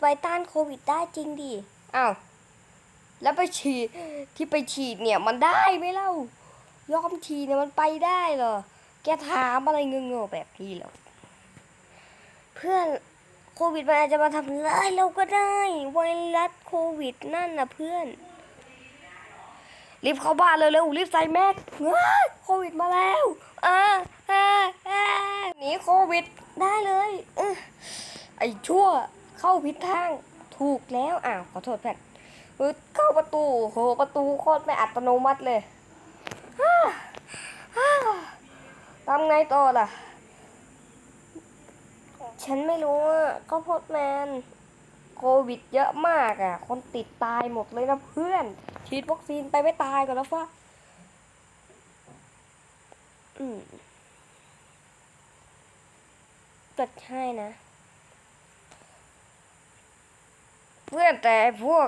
ไปต้านโควิดได้จริงดิอ้าวแล้วไปฉีดที่ไปฉีดเนี่ยมันได้ไหมเล่ายอมฉีดเนี่ยมันไปได้เหรอ แกถามอะไรเงงๆแบบนี้เหรอเพื่อนโควิดมันอาจจะมาทำร้ายเราก็ได้ ไวรัสโควิดนั่นนะเพื่อน รีบเข้าบ้านเร็วๆรีบใส่แมสเฮ้ยโควิดมาแล้วอ่าอ่าอ่าหนีโควิดได้เลยอไอ้ชั่ว เข้าผิดทางถูกแล้วอ้าวขอโทษแพทเออเข้าประตูโหประตูโคตรไม่อัตโนมัติเลยฮ่าฮ่าทำไงต่อล่ะ ฉันไม่รู้อะก็พดแมนโควิดเยอะมากอะ คนติดตายหมดเลยนะเพื่อน ฉีดวัคซีนไปไม่ตายก่อนแล้วฟ้าอืมก็ใช่นะ เพื่อนแต่ไอ้พวก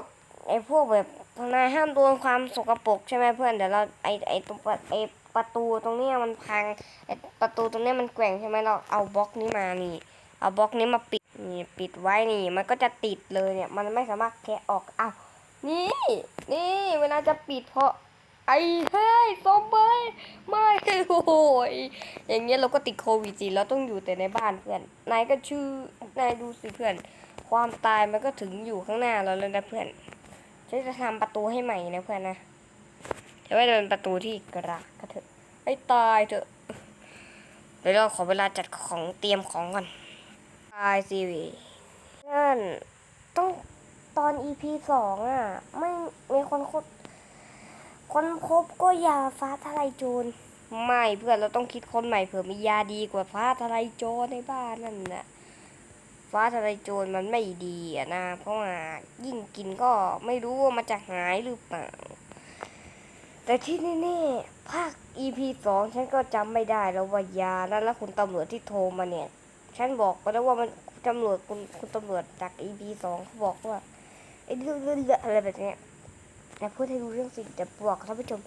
ไอ้พวกแบบนายห้ามโดนความสกปรกใช่ไหมเพื่อนเดี๋ยวเราไอ้ไอ้ตรงประไอ้ประตูตรงเนี้ยมันพังไอ้ประตูตรงเนี้ยมันแกว่งใช่ไหมเราเอาบล็อกนี้มานี่ เอาบล็อกนี้มาปิดนี่ปิดไว้นี่ มันก็จะติดเลยเนี่ย มันไม่สามารถแคะออกอ้าวนี่ นี่เวลาจะปิดเพราะ ไอ้เฮ้ยซอมบี้ไม่โอ้ยอย่างเงี้ยเราก็ติดโควิดสิเราต้องอยู่แต่ในบ้านเพื่อนนายก็ชื่อนายดูสิเพื่อน ความตายมันก็ถึงอยู่ข้างหน้าเราแล้วนะเพื่อนฉันจะทำประตูให้ใหม่นะเพื่อนนะแต่ว่าจะเป็นประตูที่กระก็เถอะไอ้ตายเถอะเดี๋ยวเราขอเวลาจัดของเตรียมของก่อนตายสิวีนั่นต้องตอน EP สองอะ ไม่มีคนคบ คนพบก็ยาฟ้าทลายโจร ไม่เพื่อนเราต้องคิดคนใหม่เผื่อมียาดีกว่าฟ้าทลายโจรในบ้านนั่นน่ะฟ้าทลายโจรมันไม่ดีอะนะ เพราะว่ายิ่งกินก็ไม่รู้ว่ามันจะหายหรือเปล่า แต่ที่แน่ๆภาค EP สองฉันก็จำไม่ได้แล้วว่ายานั้นแล้วคุณตำรวจที่โทรมาเนี่ย ฉันบอกไปแล้วว่ามันตำรวจคุณคุณตำรวจจาก EP สองเขาบอกว่าไอ้เรื่องเรื่องอะไรแบบเนี้ย แต่พูดให้รู้เรื่องสิจะบอกท่านผู้ชม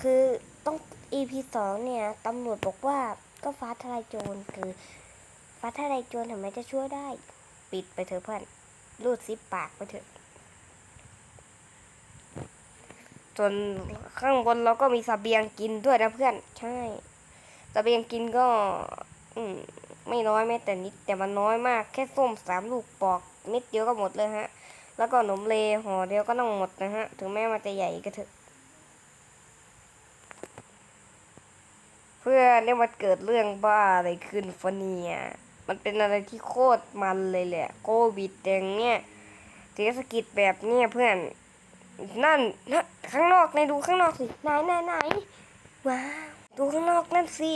คือต้อง EP สองเนี่ยตำรวจบอกว่าก็ฟ้าทลายโจรคือฟ้าทลายโจรถึงแม้จะช่วยได้ ปิดไปเถอะเพื่อนรูดซิปปากไปเถอะส่วนข้างบนเราก็มีสเบียงกินด้วยนะเพื่อน ใช่สเบียงกินก็ อืมไม่น้อยแม้แต่นิด แต่มันน้อยมากแค่ส้มสามลูกปอกนิดเดียวก็หมดเลยฮะ แล้วก็ขนมเลห่อเดียวก็ต้องหมดนะฮะ ถึงแม้มันจะใหญ่ก็เถอะ เพื่อเนี่ยมันเกิดเรื่องบ้าอะไรขึ้นฟะเนี่ยมันเป็นอะไรที่โคตรมันเลยแหละ โควิดอย่างเนี้ยเศรษฐกิจแบบเนี้ยเพื่อน นั่นนะข้างนอกนายดูข้างนอกสิไหนไหนไหนว้าว ดูข้างนอกนั่นสิ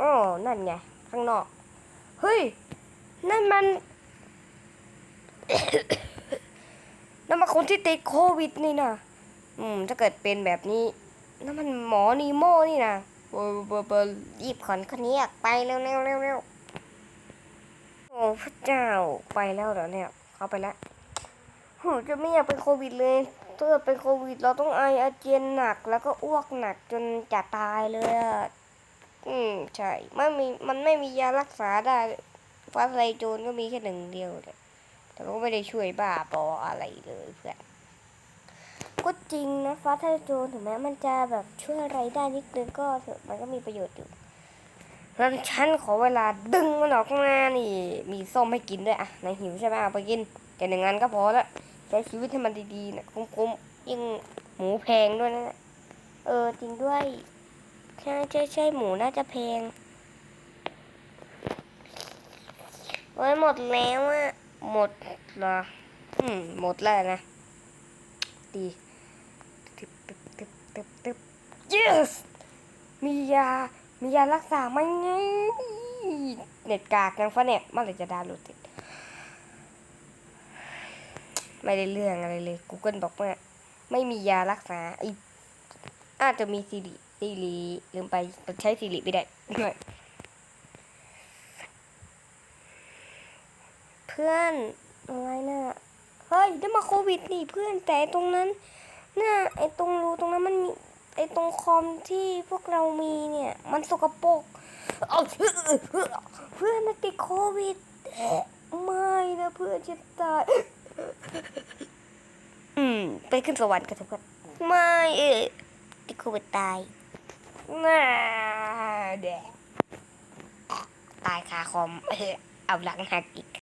อ๋อนั่นไง ข้างนอก เฮ้ย นั่นมัน คนที่ติดโควิดนี่นะอืม ถ้าเกิดเป็นแบบนี้นั่นมันหมอนีโมนี่นะเบอร์เบอร์เบอร์รีบขอนคนนี้ออกไปเร็วเร็วเร็วเร็วโอ้พระเจ้าไปแล้วเหรอเนี่ย เข้าไปแล้วโหจะไม่อยากเป็นโควิดเลยถ้าเกิดเป็นโควิด เราต้องไออาเจียนหนัก แล้วก็อ้วกหนักจนจะตายเลยอืมใช่ไม่มีมันไม่มียารักษาได้ฟ้าทะลโจรก็มีแค่หนึ่งเดียวเลย แต่ก็ไม่ได้ช่วยบ้าบออะไรเลยเพื่อนก็จริงนะฟ้าทะลายโจรถึงแม้มันจะแบบช่วยอะไรได้นิดนึงก็เถอะมันก็มีประโยชน์อยู่แล้วฉันขอเวลาดึงมันออกมานี่ มีส้มให้กินด้วยอะนายหิวใช่ไหมเอาไปกินแต่หนึ่งอันก็พอละใช้ชีวิตให้มันดีๆนะคุ้มๆยิ่งหมูแพงด้วยนะเออจริงด้วยใช่ใช่ใช่หมูน่าจะแพงโอ้ยหมดแล้วอะ หมดเหรออืมหมดแล้วนะ ดีตึบตึบตึบตึบตึบ yes มียา มียารักษาไหมไงเน็ตกากยังฟะเนี่ยมื่อไหร่จะดาวน์โหลดติด ไม่ได้เรื่องอะไรเลย Google บอกว่าไม่มียารักษาอีอาจจะมีซีรีซีรีลืมไปใช้ซีรีไม่ได้ พื่อนอะไรน่ะเฮ้ยได้มาโควิดนี่เพื่อนแต่ไอ้ตรงนั้นน่ะไอ้ตรงรูตรงนั้นมันมีไอ้ตรงคอมที่พวกเรามีเนี่ย มันสกปรกเอาเพื่อนน่ะติดโควิด ไม่นะเพื่อนจะตายอืม ไปขึ้นสวรรค์กันเถอะเพื่อนไม่เออติดโควิดตายน่าแดกตายคาคอมเออเอาหลังหักอีก